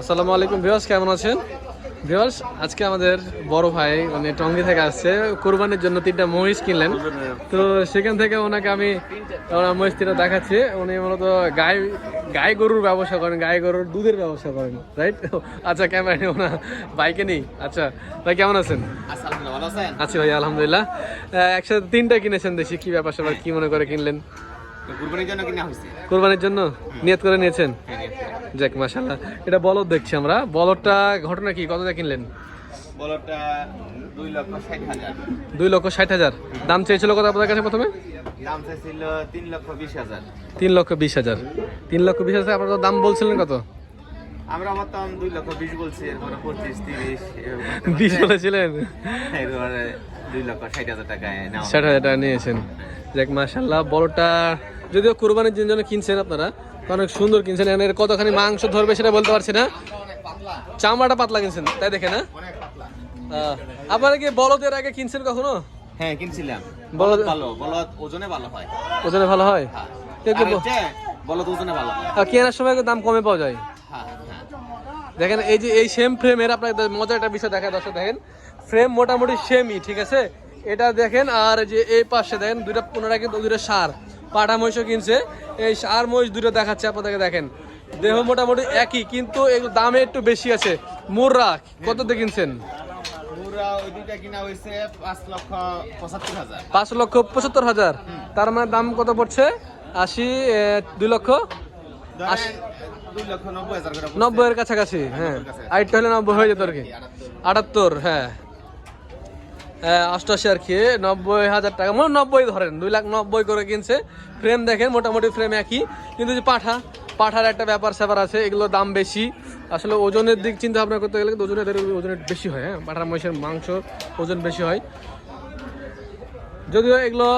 আসসালামু আলাইকুম ভিউয়ার্স কেমন আছেন? ভিউয়ার্স আজকে আমাদের বড় ভাই মানে টঙ্গি থেকে আসছে কোরবানির জন্য তিনটা মহিষ কিনলেন। তো সেখান থেকে ওনাকে আমি ওনার মহিষ তিনটা দেখাচ্ছি। উনি মূলত গাই গাই গরুর ব্যবসা করেন গাই গরুর দুধের ব্যবসা করেন রাইট আচ্ছা ক্যামেরা নিয়ে ওনা বাইকে নেই। আচ্ছা ভাই কেমন আছেন? আছি ভাই আলহামদুলিল্লাহ। একসাথে তিনটা কিনেছেন দেখি কি ব্যাপার স্যাপার কি মনে করে কিনলেন? কুরবানির জন্য কিনা হয়েছে? কোরবানির জন্য? নিয়ত করে নিয়েছেন? হ্যাঁ, যাক মাশাল্লাহ এটা বলদ দেখছি আমরা। বলদটা ঘটনা কি? কত দিয়ে কিনলেন দুই লক্ষ ষাট হাজার। দাম চেয়েছিল কত আপনাদের কাছে প্রথমে? দাম তিন লক্ষ বিশ হাজার। তিন লক্ষ বিশ হাজার। তিন লক্ষ বিশ হাজার আপনার দাম বলছিলেন কত? আমরা মতন দুই লক্ষ বিশ বলছি এরপরে পঁচিশ তিরিশ বিশ বলেছিলেন? এরপরে দুই লক্ষ ষাট হাজার টাকায় ষাট হাজার টাকা নিয়েছেন। যাক মাশাল্লাহ বড়টা যদিও কোরবানির জন্য কিনছেন আপনারা অনেক সুন্দর কিনছেন। এর কতখানি মাংস ধরবে সেটা বলতে পারছি না। চামড়াটা পাতলা কিনছেন তাই দেখে না? আপনারা কি বলদের আগে কিনছেন কখনো? হ্যাঁ কিনছিলাম। বলদ ভালো বলদ ওজনে ভালো হয়। ওজনে ভালো হয়? হ্যাঁ। বলদ ওজনে ভালো হয়। কেনার সময় দাম কমে পাওয়া যায়। হ্যাঁ হ্যাঁ। দেখেন এই যে এই সেম ফ্রেমের আপনার মজার একটা বিষয় দেখা দর্শক দেখেন। ফ্রেম মোটামুটি সেমই ঠিক আছে? এটা দেখেন আর যে এই পাশে দেখেন দুইটা পুনরায় কিন্তু দুইটা সার। পাটা মহিষও কিনছে। এই সার মহিষ দুটো দেখাচ্ছে আপনাদেরকে দেখেন। দেহ মোটামুটি একই কিন্তু এগুলো দামে একটু বেশি আছে। মুররা কত দিয়ে কিনছেন পাঁচ লক্ষ পঁচাত্তর হাজার। তার মানে দাম কত পড়ছে? আশি দুই লক্ষ? নব্বই হাজার কাছাকাছি হ্যাঁ। আইটটা হলে নব্বই হয়ে যেত আর কি। আটাত্তর হ্যাঁ, অষ্টআশি আর কি নব্বই হাজার টাকা। মানে নব্বই ধরেন দুই লাখ নব্বই করে কিনছে। ফ্রেম দেখেন মোটামুটি ফ্রেম একই। কিন্তু যে পাঠা পাঠার একটা ব্যাপার স্যাপার আছে এগুলোর দাম বেশি। আসলে ওজনের দিক চিন্তা ভাবনা করতে গেলে ওজনের এদের বেশি হয় হ্যাঁ? পাঠার মহিষের মাংস ওজন বেশি হয়। যদিও এগুলো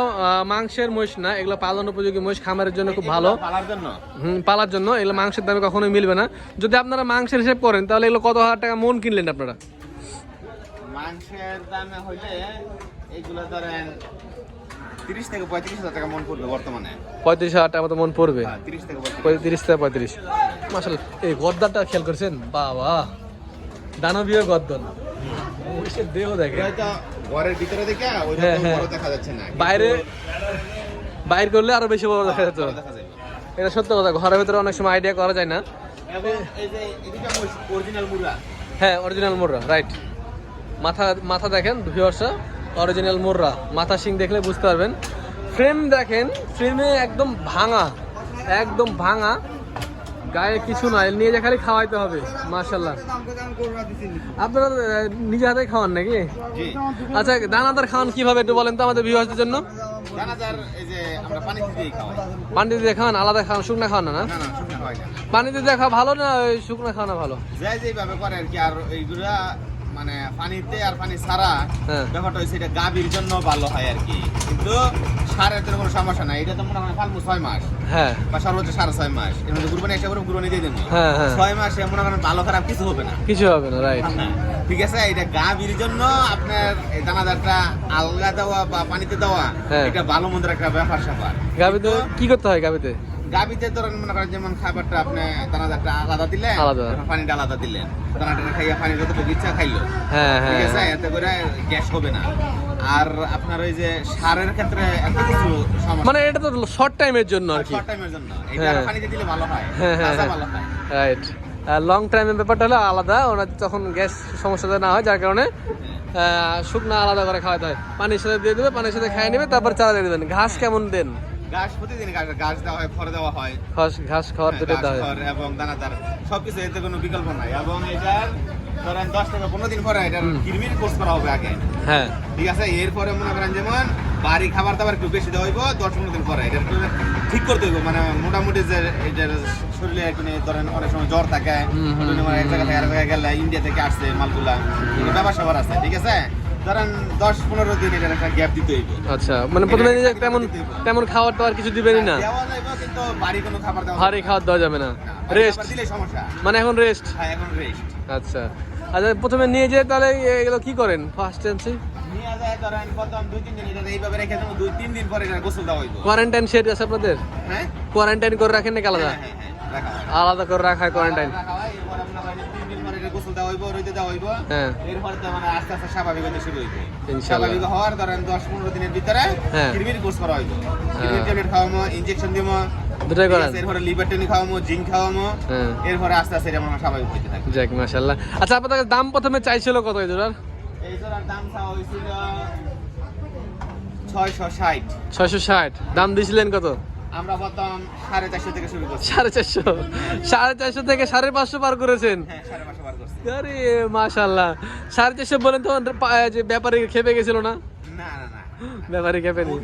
মাংসের মহিষ না এগুলো পালন উপযোগী মহিষ খামারের জন্য খুব ভালো। পালার জন্য? হুম পালার জন্য এগুলো মাংসের দামে কখনোই মিলবে না। যদি আপনারা মাংসের হিসেব করেন তাহলে এগুলো কত হাজার টাকা মন কিনলেন আপনারা? মাংসের দামে হইলে এইগুলো ধরেন তিরিশ থেকে পঁয়ত্রিশ হাজার টাকা মন পড়বে বর্তমানে। পঁয়ত্রিশ হাজার টাকা মতো মন পড়বে? হ্যাঁ, তিরিশ থেকে পঁয়ত্রিশ। পঁয়ত্রিশ থেকে পঁয়ত্রিশ। মাসাল এই গদ্দারটা খেয়াল করছেন? বাবা দানবীয় গদ্দন মহিষের দেহ দেখে। ঘরের ভিতরে দেখে হ্যাঁ, হ্যাঁ। বড় দেখা যাচ্ছে না। বাইরে বাইর করলে আরও বেশি বড় দেখা যেত যাবে। এটা সত্য কথা ঘরের ভিতরে অনেক সময় আইডিয়া করা যায় না। অরিজিনাল মুরা হ্যাঁ অরিজিনাল মোররা রাইট মাথা মাথা দেখেন ভিউয়ার্সরা অরিজিনাল মোররা। মাথা সিং দেখলে বুঝতে পারবেন। ফ্রেম দেখেন ফ্রেমে একদম ভাঙা একদম ভাঙা। গায়ে কিছু নয় নিয়ে যে খালি খাওয়াইতে হবে মার্শাল্লাহ আপনারা নিজে হাতে খাওয়ান নাকি? আচ্ছা দানাদার খাওয়ান কীভাবে একটু বলেন তো আমাদের ভিউয়ার্সদের জন্য? পানি দিয়ে খাওয়ান আলাদা খাওয়ান শুকনা খাওয়ান না পানি দিয়ে খাওয়া ভালো না শুকনা খাওয়ানো ভালো? যেভাবে করে আর কি আর এইগুলা মানে পানিতে আর পানি ছাড়া হ্যাঁ। ব্যাপারটা হচ্ছে এটা গাভীর জন্য ভালো হয় আর কি। কিন্তু সারের কোনো সমস্যা নাই। এটা তো মনে হয় ফালমু ছয় মাস। হ্যাঁ। বা সর্বোচ্চ সাড়ে ছয় মাস। এর মধ্যে করে দিয়ে দেবো হ্যাঁ, হ্যাঁ। ছয় মাসে মনে করেন ভালো খারাপ কিছু হবে না। কিছু হবে না রাইট ঠিক আছে এটা গাভীর জন্য আপনার এই দানাদারটা আলগা দেওয়া বা পানিতে দেওয়া। এটা ভালো মন্দের একটা ব্যাপার স্যাপার গাবিতে কি করতে হয় গাবিতে গাবিতে ধরেন মনে করেন যেমন খাবারটা আপনি দানাদারটা আলাদা দিলেন আলাদা। পানিটা আলাদা দিলেন। দানাটা খাইয়া পানি যতটুকু ইচ্ছা খাইলো। হ্যাঁ ঠিক হ্যাঁ। আছে এতে করে গ্যাস হবে না। আর আপনার ওই যে সারের ক্ষেত্রে এত কিছু সমস্যা মানে এটা তো শর্ট টাইমের জন্য আর কি। শর্ট টাইমের জন্য। এটা হ্যাঁ। পানিতে দিলে ভালো হয় হ্যাঁ হ্যাঁ তাজা ভালো হয়। রাইট লং টাইমের ব্যাপারটা হলো আলাদা ওনার তখন গ্যাস সমস্যাটা না হয় যার কারণে শুকনো আলাদা করে খাওয়াতে হয়। পানির সাথে দিয়ে দেবে পানির সাথে খাইয়ে নেবে তারপর চারা দিয়ে দেবেন। ঘাস কেমন দেন? ঘাস প্রতিদিন ঘাস ঘাস দেওয়া হয় খড় দেওয়া হয়। ঘাস ঘাস খাওয়ার দুটো দেওয়া হয়। খড় এবং দানাদার সবকিছু এতে কোনো বিকল্প নাই। এবং এটার ধরেন দশ থেকে পনেরো দিন পরে এটার কিরমির কোর্স করা হবে আগে। হ্যাঁ। ঠিক আছে? এরপরে মনে করেন যেমন বাড়ি খাবার দাবার একটু বেশি দেওয়া হইব দশ পনেরো দিন পরে। এটা ঠিক করতে হইব। মানে মোটামুটি যে এটার শরীরে এখানে ধরেন অনেক সময় জ্বর থাকে। এক জায়গা থেকে আর জায়গায় গেলে ইন্ডিয়া থেকে আসছে মালগুলা। ব্যাপার স্যাপার আছে ঠিক আছে? ধরেন দশ পনেরো দিন এটার একটা গ্যাপ দিতে হইব। আচ্ছা মানে প্রথমে তেমন তেমন টাওয়ার কিছু দিবেনই না। দেওয়া যাইব কিন্তু বাড়ি কোনো খাবার দেওয়া ভারী যাবে না। রেস্ট দিলে সমস্যা। মানে এখন রেস্ট হ্যাঁ এখন রেস্ট আচ্ছা। আচ্ছা প্রথমে নিয়ে যেয়ে তাহলে এগুলো কি করেন? ফার্স্ট টেন্সি নিয়ে যায় ধরেন প্রথম দুই তিন দিন এটা এইভাবে রেখে দেবো দুই তিন দিন পরে গোসল দেওয়া হইব। কোয়ারেন্টাইন সেট আছে আপনাদের? হ্যাঁ? কোয়ারেন্টাইন করে রাখেন নাকি আলাদা? হ্যাঁ, হ্যাঁ, হ্যাঁ। হয়। আলাদা করে রাখা হয় কোয়ারেন্টাইন হয়, মনে। হ্যাঁ স্বাভাবিক হওয়ার ধরেন দশ পনেরো দিনের ভিতরে হ্যাঁ। কোর্স করা হইব। কিডনির ট্যাবলেট খাওয়ামো ইনজেকশন দিব দুটাই করেন এরপরে লিভার টনিক খাওয়ামো জিঙ্ক খাওয়ামো হ্যাঁ। এরপরে আস্তে আস্তে এটা স্বাভাবিক হইতে থাকে যাক মাশাল্লাহ আচ্ছা আপনাদের দাম প্রথমে চাইছিল কত এই জোড়ার এই জোড়ার দাম চাওয়া হয়েছিল ছয়শো ষাট। ছয়শো ষাট। দাম দিয়েছিলেন কত? আমরা সাড়ে চারশো থেকে শুরু করছি। সাড়ে চারশো। সাড়ে চারশো থেকে সাড়ে পাঁচশো পার করেছেন? হ্যাঁ আরে মাশাল্লাহ সাড়ে চারশো বলেন তো যে ব্যাপারে খেপে গেছিল না? না না ব্যাপারে খেপে নি।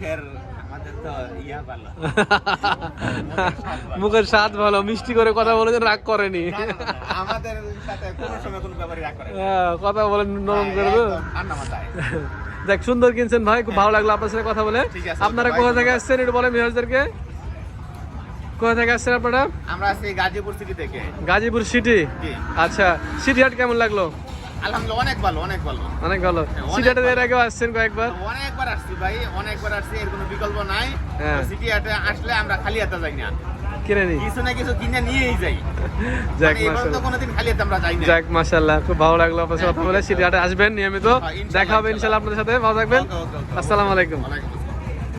মুখের স্বাদ ভালো মিষ্টি করে কথা বলেছেন রাগ করেনি। না, না, না, আমাদের সাথে কোনো সময় কোনো ব্যাপারই রাগ করে হ্যাঁ, কথা বলেন নরম করে ঠান্ডা মাথায়। দেখ সুন্দর কিনছেন ভাই খুব ভালো লাগল আপনার সাথে কথা বলে। আপনারা কোথা থেকে। আসছেন একটু বলেন মিহাজদেরকে কোথা থেকে আসছেন আপনারা? আমরা আছি গাজীপুর সিটি থেকে। গাজীপুর সিটি আচ্ছা সিটি হাট কেমন লাগল? আলহামদুলিল্লাহ অনেক ভালো অনেক ভালো। অনেক ভালো। হ্যাঁ, অনেক সিটি হাটে এর আগেও আসছেন কয়েকবার। অনেকবার আসছি ভাই অনেকবার আসছি এর কোনো বিকল্প নাই। হ্যাঁ। সিটি হাটে আসলে আমরা খালি হাতে যাই না। কিনে কিছু না কিছু কিনে নিয়েই যাই। যাক মানে তো কোনোদিন খালি হাতে আমরা যাই না যাক মাশাল্লাহ খুব ভালো লাগল আপনার সাথে কথা বলে। সিটি হাটে আসবেন নিয়মিত। হ্যাঁ, ইনশাল্লাহ, দেখা হবে ইনশাল্লাহ আপনাদের সাথে। ভালো থাকবেন। আসসালামু আলাইকুম। আসসালাম।